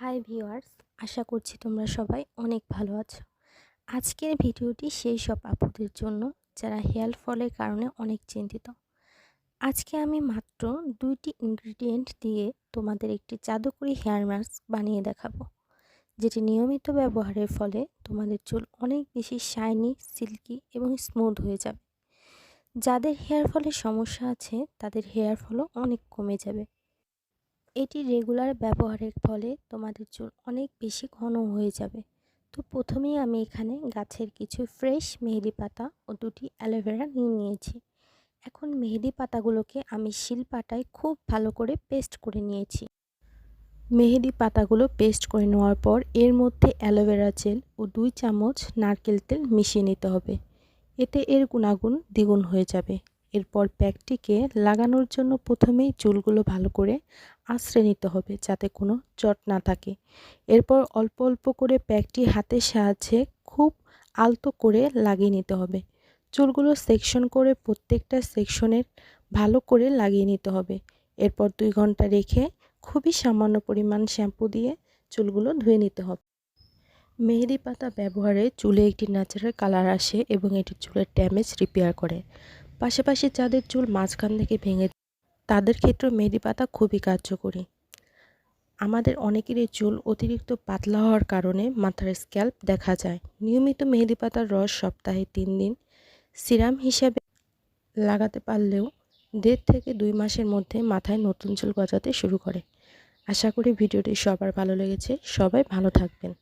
Hi viewers আশা করছি তোমরা সবাই অনেক ভালো আছো। আজকের ভিডিওটি সেই সব আপুদের জন্য যারা হেয়ার ফলের কারণে অনেক চিন্তিত। আজকে আমি মাত্র দুইটি ইনগ্রিডিয়েন্ট দিয়ে তোমাদের একটি জাদুকরি হেয়ার মাস্ক বানিয়ে দেখাবো। যেটি নিয়মিত ব্যবহারের ফলে তোমাদের চুল অনেক বেশি শাইনি সিল্কি এবং স্মুথ হয়ে যাবে। যাদের হেয়ার ফলের সমস্যা আছে, তাদের হেয়ার ফলও অনেক কমে যাবে। এটি রেগুলার ব্যবহারের ফলে তোমাদের চুল অনেক বেশি ঘন হয়ে যাবে। তো প্রথমেই আমি এখানে গাছের কিছু ফ্রেশ মেহেদি পাতা ও দুটি অ্যালোভেরা নিয়ে নিয়েছি। এখন মেহেদি পাতাগুলোকে আমি শিলপাটায় খুব ভালো করে পেস্ট করে নিয়েছি। মেহেদি পাতাগুলো পেস্ট করে নেওয়ার পর এর মধ্যে অ্যালোভেরা জেল ও দুই চামচ নারকেল তেল মিশিয়ে নিতে হবে। এতে এর গুণাগুণ দ্বিগুণ হয়ে যাবে। এরপর প্যাকটিকে লাগানোর জন্য প্রথমেই চুলগুলো ভালো করে আশ্রে নিতে হবে যাতে কোনো চট না থাকে। এরপর অল্প অল্প করে প্যাকটি হাতের সাহায্যে খুব আলতো করে লাগিয়ে নিতে হবে। চুলগুলো সেকশন করে প্রত্যেকটা সেকশনের ভালো করে লাগিয়ে নিতে হবে। এরপর দুই ঘণ্টা রেখে খুবই সামান্য পরিমাণ শ্যাম্পু দিয়ে চুলগুলো ধুয়ে নিতে হবে। মেহেদি পাতা ব্যবহারে চুলে একটি ন্যাচারাল কালার আসে এবং এটি চুলের ড্যামেজ রিপেয়ার করে। পাশাপাশি যাদের চুল মাঝখান থেকে ভেঙে তাদের ক্ষেত্রে মেহেদি পাতা খুবই কার্যকরী। আমাদের অনেকেরই চুল অতিরিক্ত পাতলা হওয়ার কারণে মাথার স্ক্যাল্প দেখা যায়। নিয়মিত মেহেদি পাতার রস সপ্তাহে তিন দিন। সিরাম হিসাবে লাগাতে পারলেও দেড় থেকে দুই মাসের মধ্যে মাথায় নতুন চুল গজাতে শুরু করে। আশা করি ভিডিওটি সবার ভালো লেগেছে। সবাই ভালো থাকবেন।